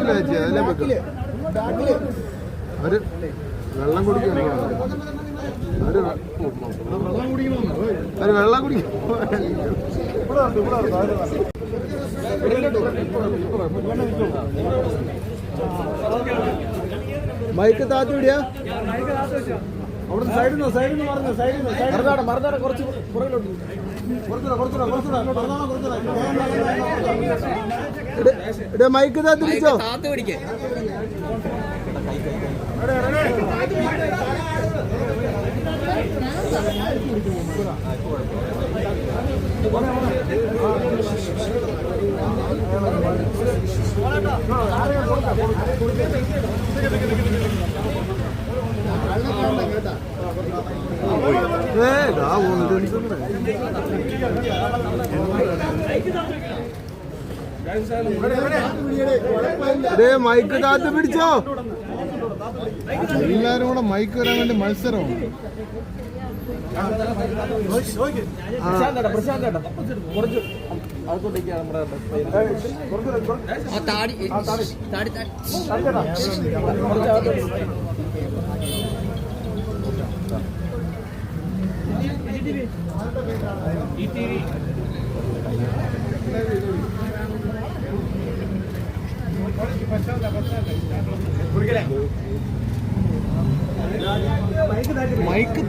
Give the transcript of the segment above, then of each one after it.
ഇല്ല ചേച്ചി അതല്ലേ അവർ വെള്ളം കുടിക്കുന്നു അവർ വെള്ളം കുടിക്കും മൈക്ക് താത്തു വിടിയാ അവിടെ സൈഡിൽ നിന്ന് സൈഡിൽ നിന്ന് പറഞ്ഞു സൈഡിൽ നിന്ന് മറുനാട മറുനാട കുറച്ച് പുറകിലോട്ട് കുറച്ചുകൂടെ കുറച്ചുകൂടെ കുറച്ചുകൂടെ മറുനാട കുറച്ചുകൂടെ ഇടേ മൈക്ക് താത്തി പിടിച്ചോ താത്ത് പിടിക്കേ ഏ ഇതാ പോകുന്നത് മൈക്ക് കാത്ത് പിടിച്ചോ. എല്ലാരും കൂടെ മൈക്ക് വരാൻ വേണ്ടി മത്സരമാണ്. ആ താടി താടി താടി. മൈക്ക്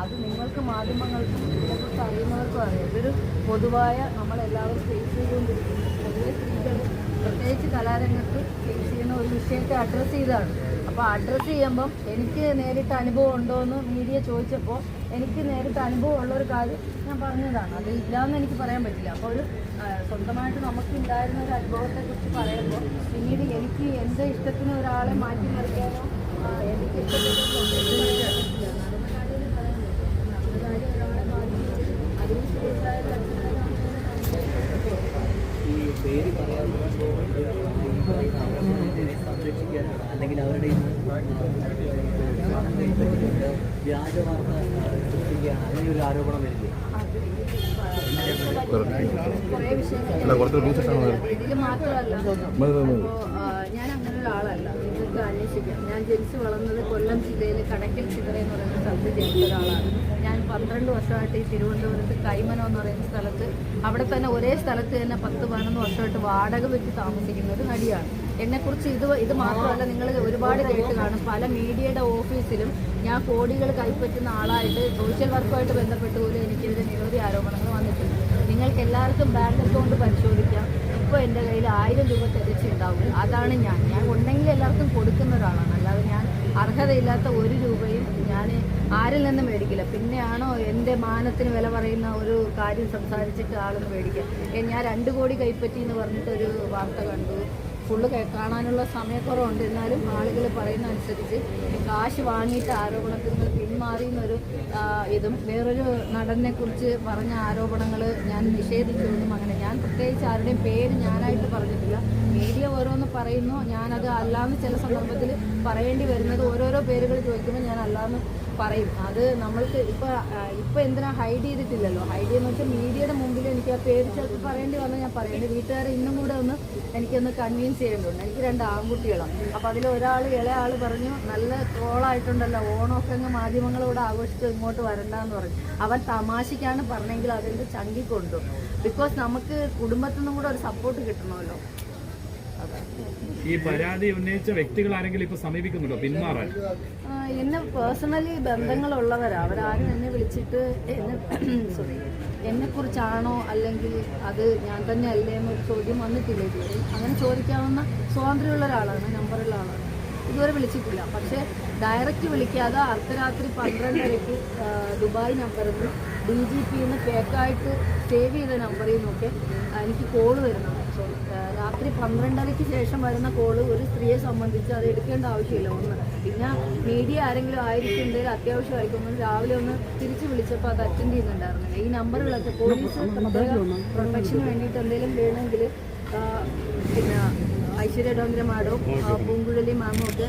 അത് നിങ്ങൾക്ക് മാധ്യമങ്ങൾക്കും ഇതിനെക്കുറിച്ച് അറിയുന്നവർക്കും അറിയാം. ഇതൊരു പൊതുവായ നമ്മളെല്ലാവരും ഫേസ് ചെയ്തുകൊണ്ടിരിക്കുന്ന പൊതുവെ സ്ത്രീകൾ പ്രത്യേകിച്ച് കലാരംഗത്ത് ഫേസ് ചെയ്യുന്ന ഒരു വിഷയത്തെ അഡ്രസ്സ് ചെയ്തതാണ്. അപ്പോൾ അഡ്രസ്സ് ചെയ്യുമ്പം എനിക്ക് നേരിട്ട് അനുഭവം ഉണ്ടോ എന്ന് മീഡിയ ചോദിച്ചപ്പോൾ എനിക്ക് നേരിട്ട് അനുഭവം ഉള്ള ഒരു കാര്യം ഞാൻ പറഞ്ഞതാണ്. അത് ഇല്ലയെന്ന് എനിക്ക് പറയാൻ പറ്റില്ല. അപ്പോൾ ഒരു സ്വന്തമായിട്ട് നമുക്ക് ഉണ്ടായിരുന്ന ഒരു അനുഭവത്തെക്കുറിച്ച് പറയുമ്പോൾ പിന്നീട് എനിക്ക് എന്റെ ഇഷ്ടത്തിന് ഒരാളെ മാറ്റിമറിക്കാനോ ആ, എനിക്ക് ഇഷ്ടപ്പെട്ട പേര് പറയാതെ സംരക്ഷിക്കാൻ അല്ലെങ്കിൽ അവരുടെ വ്യാജ വാർത്ത സൃഷ്ടിക്കുകയാണ്. അങ്ങനെ ഒരു ആരോപണം വരില്ലേ ഞാൻ അങ്ങനെ ഒരാളല്ല. നിങ്ങൾക്ക് അന്വേഷിക്കാം. ഞാൻ ജനിച്ചു വളർന്നത് കൊല്ലം ജില്ലയിലെ കടക്കൽ ചിതറ എന്ന് പറയുന്ന സ്ഥലത്ത് ജനിച്ച ഒരാളാണ്. ഞാൻ പന്ത്രണ്ട് വർഷമായിട്ട് ഈ തിരുവനന്തപുരത്ത് കൈമനം എന്ന് പറയുന്ന സ്ഥലത്ത് അവിടെ തന്നെ ഒരേ സ്ഥലത്ത് തന്നെ പത്ത് പതിനൊന്ന് വർഷമായിട്ട് വാടക വെച്ച് താമസിക്കുന്ന ഒരു നടിയാണ്. എന്നെക്കുറിച്ച് ഇത് ഇത് മാത്രമല്ല നിങ്ങൾ ഒരുപാട് കേട്ട് കാണും. പല മീഡിയയുടെ ഓഫീസിലും ഞാൻ കോടികൾ കൈപ്പറ്റുന്ന ആളായിട്ട് സോഷ്യൽ വർക്കുമായിട്ട് ബന്ധപ്പെട്ട് പോലും എനിക്കെതിരെ നിരവധി ആരോപണങ്ങൾ വന്നിട്ടുണ്ട്. നിങ്ങൾക്ക് എല്ലാവർക്കും ബാങ്ക് അക്കൗണ്ട് പരിശോധിക്കാം. ഇപ്പോൾ എന്റെ കയ്യിൽ ആയിരം രൂപ തികച്ചുണ്ടാവും. അതാണ് ഞാൻ. ഞാൻ ഉണ്ടെങ്കിൽ എല്ലാവർക്കും കൊടുക്കുന്ന ഒരാളാണ്. അല്ലാതെ ഞാൻ അർഹതയില്ലാത്ത ഒരു രൂപയും ഞാൻ ആരിൽ നിന്നും മേടിക്കില്ല. പിന്നെയാണോ എന്റെ മാനത്തിന് വില പറയുന്ന ഒരു കാര്യം സംസാരിച്ചിട്ട് ആളൊന്ന് മേടിക്കുക ഞാൻ രണ്ട് കോടി കൈപ്പറ്റി എന്ന് പറഞ്ഞിട്ടൊരു വാർത്ത കണ്ടു. ഫുള്ള് കാണാനുള്ള സമയക്കുറവുണ്ട്. എന്നാലും ആളുകൾ പറയുന്ന അനുസരിച്ച് കാശ് വാങ്ങിയിട്ട് ആരോപണത്തിൽ നിന്ന് പിന്മാറി എന്നൊരു ഇതും വേറൊരു നടനെ കുറിച്ച് പറഞ്ഞ ആരോപണങ്ങൾ ഞാൻ നിഷേധിക്കുമെന്നും അങ്ങനെ ഞാൻ പ്രത്യേകിച്ച് ആരുടെയും പേര് ഞാനായിട്ട് പറഞ്ഞിട്ടില്ല. മീഡിയ ഓരോന്ന് പറയുന്നു. ഞാനത് അല്ലാന്ന് ചില സന്ദർഭത്തിൽ പറയേണ്ടി വരുന്നത് ഓരോരോ പേരുകൾ ചോദിക്കുമ്പോൾ ഞാൻ അല്ലാന്ന് പറയും. അത് നമ്മൾക്ക് ഇപ്പോൾ ഇപ്പോൾ എന്തിനാ ഹൈഡ് ചെയ്തിട്ടില്ലല്ലോ? ഹൈഡ് ചെയ്യുന്ന വെച്ചാൽ മീഡിയയുടെ മുമ്പിൽ എനിക്ക് ആ പേര് ചിലപ്പോൾ പറയേണ്ടി വന്നാൽ ഞാൻ പറയും. എന്റെ വീട്ടുകാരെ ഇന്നും കൂടെ ഒന്ന് എനിക്കൊന്ന് കൺവീൻസ് ചെയ്യേണ്ടതുണ്ട്. എനിക്ക് രണ്ട് ആൺകുട്ടികളാണ് അപ്പോൾ അതിൽ ഒരാൾ ഇളയ ആൾ പറഞ്ഞു നല്ല ട്രോളായിട്ടുണ്ടല്ലോ ഓണമൊക്കെ അങ്ങ് മാധ്യമങ്ങളോട് ആഘോഷിച്ച് ഇങ്ങോട്ട് വരണ്ടെന്ന് പറഞ്ഞു. അവൻ തമാശയ്ക്കാണ് പറഞ്ഞെങ്കിൽ അതെന്റെ ചങ്കി കൊണ്ടു ബിക്കോസ് നമുക്ക് കുടുംബത്തിൽ നിന്നും കൂടെ ഒരു സപ്പോർട്ട് കിട്ടണമല്ലോ. ഈ പരാതി ഉന്നയിച്ച വ്യക്തികൾ ആരെങ്കിലും ഇപ്പൊ സമീപിക്കുന്നുണ്ടോ? പിന്മാറാൻ. എന്നെ പേഴ്സണലി ബന്ധങ്ങളുള്ളവരാ. അവരാരും എന്നെ വിളിച്ചിട്ട് എന്നെ സോറി എന്നെ കുറിച്ചാണോ അല്ലെങ്കിൽ അത് ഞാൻ തന്നെ അല്ലേ എന്നൊരു ചോദ്യം വന്നിട്ടില്ല ഇതുവരെ. അങ്ങനെ ചോദിക്കാവുന്ന സ്വാതന്ത്ര്യമുള്ള ഒരാളാണ് നമ്പറുള്ള ആളാണ്. ഇതുവരെ വിളിച്ചിട്ടില്ല. പക്ഷെ ഡയറക്റ്റ് വിളിക്കാതെ അർദ്ധരാത്രി പന്ത്രണ്ടരയ്ക്ക് ദുബായ് നമ്പറിൽ നിന്ന് ഡി ജി പി പിന്ന് ഫേക്കായിട്ട് സേവ് ചെയ്ത നമ്പറിൽ നിന്നൊക്കെ എനിക്ക് കോൾ വരുന്നുണ്ട് സോറി രാത്രി പന്ത്രണ്ടരയ്ക്ക് ശേഷം വരുന്ന കോൾ ഒരു സ്ത്രീയെ സംബന്ധിച്ച് അത് എടുക്കേണ്ട ആവശ്യമില്ല. ഒന്ന് പിന്നെ മീഡിയ ആരെങ്കിലും ആയിരിക്കും എന്തെങ്കിലും അത്യാവശ്യമായിരിക്കും രാവിലെ ഒന്ന് തിരിച്ച് വിളിച്ചപ്പോൾ അത് അറ്റൻഡ് ചെയ്യുന്നുണ്ടായിരുന്നില്ല. ഈ നമ്പറുകളൊക്കെ പോലീസ് പ്രൊട്ടക്ഷന് വേണ്ടിയിട്ട് എന്തെങ്കിലും വേണമെങ്കിൽ പിന്നെ ഐശ്വര്യ ഡോങ്കര മാഡവും ആ, പൂങ്കുഴലി മാമോ ഒക്കെ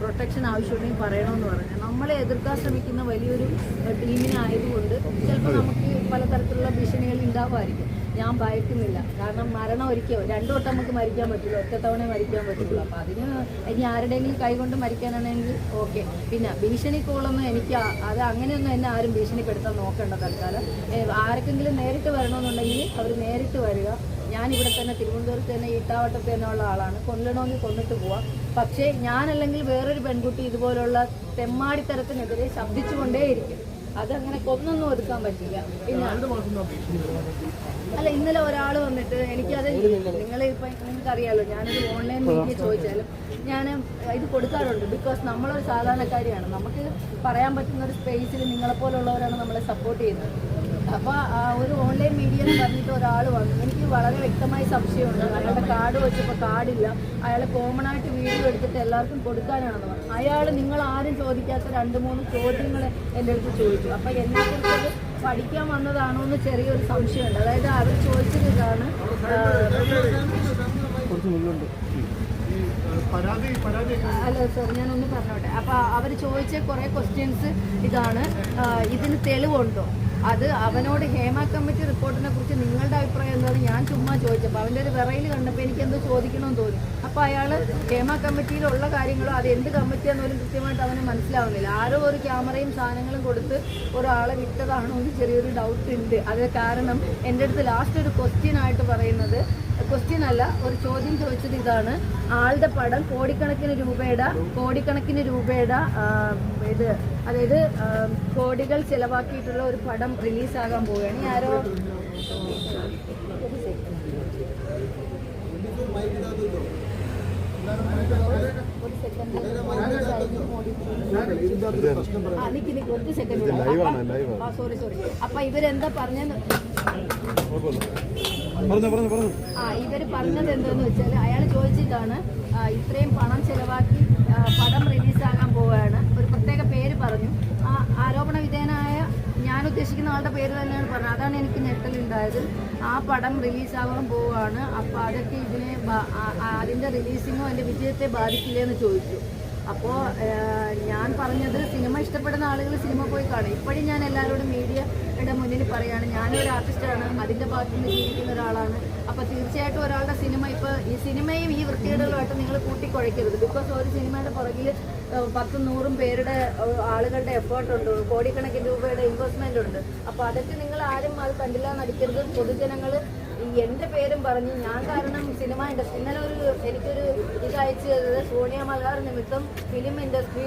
പ്രൊട്ടക്ഷൻ ആവശ്യമുണ്ടെങ്കിൽ പറയണമെന്ന് പറഞ്ഞു. നമ്മളെ എതിർക്കാൻ ശ്രമിക്കുന്ന വലിയൊരു ടീമിനായതുകൊണ്ട് ചിലപ്പോൾ നമുക്ക് പലതരത്തിലുള്ള ഭീഷണികൾ ഉണ്ടാവുമായിരിക്കും. ഞാൻ ഭയക്കുന്നില്ല. കാരണം മരണം ഒരിക്കൽ രണ്ടു വട്ടം നമുക്ക് മരിക്കാൻ പറ്റുള്ളൂ. ഒറ്റ തവണ മരിക്കാൻ പറ്റുള്ളൂ. അപ്പം അതിന് ഇനി ആരുടെയെങ്കിലും കൈകൊണ്ട് മരിക്കാനാണെങ്കിൽ ഓക്കെ. പിന്നെ ഭീഷണി കോളൊന്നും എനിക്ക് അത് അങ്ങനെയൊന്നും എന്നെ ആരും ഭീഷണിപ്പെടുത്താൻ നോക്കേണ്ട തൽക്കാലം. ആർക്കെങ്കിലും നേരിട്ട് വരണമെന്നുണ്ടെങ്കിൽ അവർ നേരിട്ട് വരിക. ഞാൻ ഇവിടെ തന്നെ തിരുവനന്തപുരത്ത് തന്നെ ഈട്ടാവട്ടത്ത് തന്നെ ഉള്ള ആളാണ്. കൊല്ലണമെങ്കിൽ കൊന്നിട്ട് പോവാം. പക്ഷേ ഞാനല്ലെങ്കിൽ വേറൊരു പെൺകുട്ടി ഇതുപോലുള്ള തെമ്മാടിത്തരത്തിനെതിരെ ശബ്ദിച്ചുകൊണ്ടേയിരിക്കും. അതങ്ങനെ കൊന്നൊന്നും ഒതുക്കാൻ പറ്റില്ല. പിന്നെ അല്ല ഇന്നലെ ഒരാൾ വന്നിട്ട് എനിക്കത് നിങ്ങൾ ഇപ്പം നിങ്ങൾക്ക് അറിയാലോ ഞാനൊരു ഓൺലൈൻ മീഡിയ ചോദിച്ചാലും ഞാൻ ഇത് കൊടുക്കാറുണ്ട്. ബിക്കോസ് നമ്മളൊരു സാധാരണക്കാരിയാണ്. നമുക്ക് പറയാൻ പറ്റുന്ന ഒരു സ്പേസിൽ നിങ്ങളെപ്പോലുള്ളവരാണ് നമ്മളെ സപ്പോർട്ട് ചെയ്യുന്നത്. അപ്പോൾ ഒരു ഓൺലൈൻ മീഡിയ എന്ന് പറഞ്ഞിട്ട് ഒരാൾ വന്നു. എനിക്ക് വളരെ വ്യക്തമായ സംശയമുണ്ട്. അയാളുടെ കാർഡ് വെച്ചപ്പോൾ കാർഡില്ല. അയാൾ കോമൺ ആയിട്ട് വീഡിയോ എടുത്തിട്ട് എല്ലാവർക്കും കൊടുക്കാനാണെന്ന് പറഞ്ഞു. അയാൾ നിങ്ങൾ ആരും ചോദിക്കാത്ത രണ്ട് മൂന്ന് ചോദ്യങ്ങൾ എന്റെ അടുത്ത് ചോദിച്ചു. അപ്പോൾ എന്നെക്കുറിച്ചത് പഠിക്കാൻ വന്നതാണോ എന്ന് ചെറിയൊരു സംശയമുണ്ട്. അതായത് അവർ ചോദിച്ചത് ഇതാണ്. അല്ല സർ ഞാനൊന്ന് പറഞ്ഞോട്ടെ. അപ്പോൾ അവർ ചോദിച്ച കുറേ ക്വസ്റ്റ്യൻസ് ഇതാണ്. ഇതിന് തെളിവുണ്ടോ? അത് അവനോട് ഹേമ കമ്മിറ്റി റിപ്പോർട്ടിനെ കുറിച്ച് നിങ്ങളുടെ അഭിപ്രായം എന്താണ്? ഞാൻ ചുമ്മാ ചോദിച്ചപ്പോൾ അവന്റെ ഒരു വിറയിൽ കണ്ടപ്പോൾ എനിക്ക് എന്തോ ചോദിക്കണമെന്ന് തോന്നി. അപ്പോൾ അയാൾ ക്ഷേമ കമ്മിറ്റിയിലുള്ള കാര്യങ്ങളോ അത് എന്ത് കമ്മിറ്റിയാന്ന് പോലും കൃത്യമായിട്ട് അവന് മനസ്സിലാവുന്നില്ല. ആരോ ഒരു ക്യാമറയും സാധനങ്ങളും കൊടുത്ത് ഒരാളെ വിട്ടതാണോ എന്ന് ചെറിയൊരു ഡൗട്ട് ഉണ്ട്. അത് കാരണം എന്റെ അടുത്ത് ലാസ്റ്റ് ഒരു ക്വസ്റ്റ്യൻ ആയിട്ട് പറയുന്നത് ക്വസ്റ്റ്യൻ അല്ല ഒരു ചോദ്യം ചോദിച്ചത് ഇതാണ്. ആളുടെ പടം കോടിക്കണക്കിന് രൂപയുടെ കോടിക്കണക്കിന് രൂപയുടെ ഇത് അതായത് കോടികൾ ചിലവാക്കിയിട്ടുള്ള ഒരു പടം റിലീസാകാൻ പോവുകയാണ്. ആരോ ഒരു സെക്കൻഡ് ഇവർ പറഞ്ഞത് എന്താന്ന് വെച്ചാൽ അയാൾ ചോദിച്ചിട്ടാണ് ഇത്രയും പണം ചെലവാക്കി പടം റിലീസാകാൻ പോവുകയാണ്. ഒരു പ്രത്യേക പേര് പറഞ്ഞു. ആരോപണ വിധേയനായ ഞാൻ ഉദ്ദേശിക്കുന്ന ആളുടെ പേര് തന്നെയാണ് പറഞ്ഞത്. അതാണ് എനിക്ക് ഞെട്ടലുണ്ടായത് ആ പടം റിലീസാവാൻ പോവുകയാണ് അപ്പോൾ അതൊക്കെ ഇതിനെ അതിന്റെ റിലീസിങ്ങോ അതിന്റെ വിജയത്തെ ബാധിക്കില്ലേ എന്ന് ചോദിച്ചു. അപ്പോൾ ഞാൻ പറഞ്ഞത് സിനിമ ഇഷ്ടപ്പെടുന്ന ആളുകൾ സിനിമ പോയി കാണും. ഇപ്പോഴും ഞാൻ എല്ലാവരോടും മീഡിയയുടെ മുന്നിൽ പറയാണ് ഞാനൊരു ആർട്ടിസ്റ്റാണ് അതിന്റെ ഭാഗത്തു നിന്ന് ജീവിക്കുന്ന ഒരാളാണ്. അപ്പോൾ തീർച്ചയായിട്ടും ഒരാളുടെ സിനിമ ഇപ്പോൾ ഈ സിനിമയും ഈ വൃത്തികേടുകളുമായിട്ട് നിങ്ങൾ കൂട്ടിക്കുഴയ്ക്കരുത് ബിക്കോസ് ഒരു സിനിമയുടെ പുറകിൽ പത്തും നൂറും പേരുടെ ആളുകളുടെ എഫേർട്ട് ഉണ്ട് കോടിക്കണക്കിന് രൂപയുടെ ഇൻവെസ്റ്റ്മെന്റ് ഉണ്ട്. അപ്പോൾ അതൊക്കെ നിങ്ങൾ ആരും അത് കണ്ടില്ല നടിക്കരുത് പൊതുജനങ്ങൾ ഈ എന്റെ പേരും പറഞ്ഞ് ഞാൻ കാരണം സിനിമ ഇൻഡസ്ട്രി ഇന്നലെ ഒരു എനിക്കൊരു ഇത് അയച്ചു തന്നത് സോണിയ മലഹാർ നിമിത്തം ഫിലിം ഇൻഡസ്ട്രി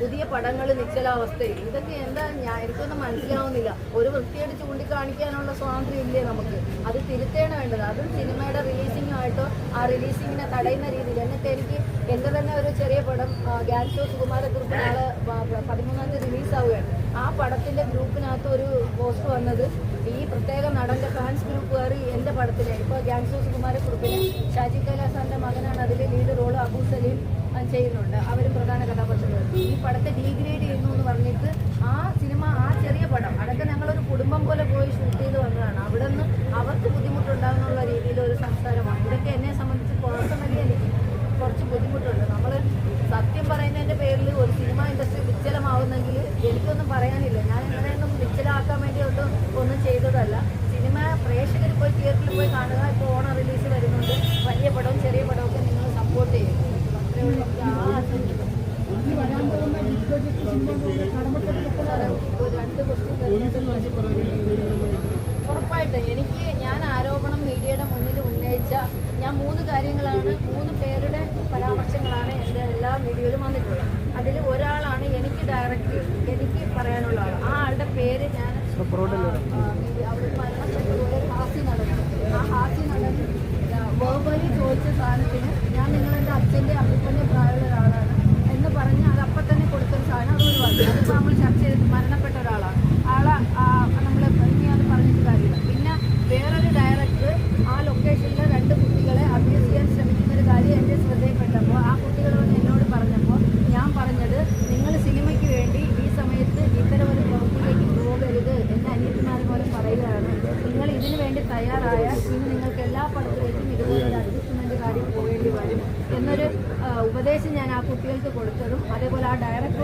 പുതിയ പടങ്ങൾ നിശ്ചലാവസ്ഥയിൽ. ഇതൊക്കെ എന്താ ഞാൻ എനിക്കൊന്നും മനസ്സിലാവുന്നില്ല. ഒരു വൃത്തിയായിട്ട് ചൂണ്ടിക്കാണിക്കാനുള്ള സ്വാതന്ത്ര്യം ഇല്ലേ നമുക്ക്? അത് തിരുത്തേണ വേണ്ടത്. അതും സിനിമയുടെ റിലീസിങ്ങുമായിട്ടോ ആ റിലീസിങ്ങിനെ തടയുന്ന രീതിയിൽ. എന്നിട്ട് എനിക്ക് എന്റെ തന്നെ ഒരു ചെറിയ പടം ഗ്യാൻസോ സുകുമാരക്കുറിപ്പ് നാളെ പതിമൂന്നാം തീയതി റിലീസാവുകയാണ് ആ പടത്തിന്റെ ഗ്രൂപ്പിനകത്ത് ഒരു പോസ്റ്റ് വന്നത് ഈ പ്രത്യേക നടന്റെ ഫാൻസ് ഗ്രൂപ്പുകാർ എന്റെ പടത്തിലെ ഇപ്പോൾ ഗ്യാങ്സോ കുറിപ്പിൽ ഷാജി കൈലാസാന്റെ മകനാണ് അതിൽ ലീഡ് റോൾ അബു സലീം ചെയ്യുന്നുണ്ട്. അവരും പ്രധാന കഥാപാത്രങ്ങൾ ഈ പടത്തെ ഡീഗ്രേഡ് ചെയ്യുന്നു എന്ന് പറഞ്ഞിട്ട് ആ സിനിമ ആ ചെറിയ പടം അതൊക്കെ ഞങ്ങളൊരു കുടുംബം പോലെ പോയി ഷൂട്ട് ചെയ്ത് വന്നതാണ്. അവിടെ നിന്ന് അവർക്ക് ബുദ്ധിമുട്ടുണ്ടാകുന്നുള്ള രീതിയിൽ ഒരു സംസാരമാണ്. ഇതൊക്കെ എന്നെ സംബന്ധിച്ച് പേഴ്സണലി എനിക്ക് കുറച്ച് ബുദ്ധിമുട്ടുണ്ട്. നമ്മൾ സത്യം പറയുന്നതിന്റെ പേരിൽ ഒരു സിനിമ ഇൻഡസ്ട്രി വിച്ചലമാവുന്നെങ്കിൽ എനിക്കൊന്നും പറയാനില്ല. ഞാൻ എങ്ങനെയൊന്നും വിച്ചലാക്കാൻ വേണ്ടി ഒന്നും ഒന്നും ചെയ്തതല്ല സിനിമ പ്രേക്ഷകർ പോയി തിയേറ്ററിൽ പോയി കാണുക ഇപ്പോൾ ഓണം റിലീസ് വരുന്നുണ്ട്. വലിയ പടവും ചെറിയ പടവും ഒക്കെ നിങ്ങൾ സപ്പോർട്ട് ചെയ്യും. ഉറപ്പായിട്ടും എനിക്ക് ഞാൻ ആരോപണം മീഡിയയുടെ മുന്നിൽ ഉന്നയിച്ച ഞാൻ മൂന്ന് കാര്യങ്ങളാണ് മൂന്ന് പേരുടെ പരാമർശങ്ങളാണ് എന്റെ എല്ലാ വീഡിയോയിലും വന്നിട്ടുള്ളത്. അതിൽ ഒരാളാണ് എനിക്ക് ഡയറക്റ്റ് എനിക്ക് പറയാനുള്ള ആൾ ആ ആളുടെ പേര് ഞാൻ ആ, ആ, അവിടെ മരണപ്പെട്ടതുപോലെ ഹാസ്യ നടൻ ആ ഹാസ്യ നടൻ വേർബലി ചോദിച്ച സാധനത്തിന് ഞാൻ നിങ്ങളെന്റെ അച്ഛന്റെ അപ്പൂപ്പന്റെ പ്രായമുള്ള ഒരാളാണ് എന്ന് പറഞ്ഞ് അത് അപ്പം തന്നെ കൊടുത്തൊരു സാധനം അത് ഒഴിവാക്കി അതിപ്പോൾ നമ്മൾ ചർച്ച ചെയ്ത് മരണപ്പെട്ട ഒരാളാണ് ആളെ നമ്മൾ ഇനി അത് പറഞ്ഞിട്ട് കാര്യമില്ല പിന്നെ വേറൊരു ഡയറക്ടർ ആ ലൊക്കേഷനിൽ രണ്ട് കുട്ടികളെ അബ്യൂസ് ചെയ്യാൻ ശ്രമിക്കുന്ന ഒരു കാര്യം എന്റെ ശ്രദ്ധയിൽപ്പെട്ടപ്പോൾ ആ കുട്ടികൾ വന്ന് എന്നോട് പറഞ്ഞപ്പോൾ ഞാൻ പറഞ്ഞത് നിങ്ങൾ സിനിമയ്ക്ക് വേണ്ടി ഈ സമയത്ത് ഇത്തരം ഒരു പ്രവൃത്തിയിലേക്ക് പോകരുത് എന്റെ അനിയത്തിമാരെ പോലെ പറയുകയാണ് നിങ്ങൾ ഇതിനു വേണ്ടി തയ്യാറായാൽ ഇനി നിങ്ങൾക്ക് എല്ലാ പടത്തിലേക്കും ഇതുപോലെ ഒരു അഡ്ജസ്റ്റ്മെന്റ് ചാടി പോകേണ്ടി വരും എന്നൊരു ആ, ഉപദേശം ഞാൻ ആ കുട്ടികൾക്ക് കൊടുത്തതും അതേപോലെ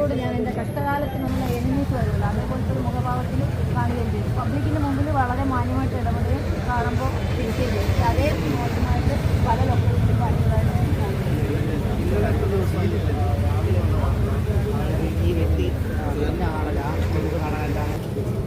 ആ ഞാൻ എന്റെ കഷ്ടകാലത്തിനുള്ള എനിമീസ് വരുന്നത് അതേപോലത്തെ ഒരു മുഖഭാവത്തിൽ കാണുകയും ചെയ്തു. പബ്ലിക്കിന്റെ മുമ്പിൽ വളരെ മാന്യമായിട്ട് ഇടപെടുകയും കാണുമ്പോൾ തിരിക്കുകയും ചെയ്തു. അതേ മോശമായിട്ട് പല ലൊക്കേഷനിലും കാണുന്നു.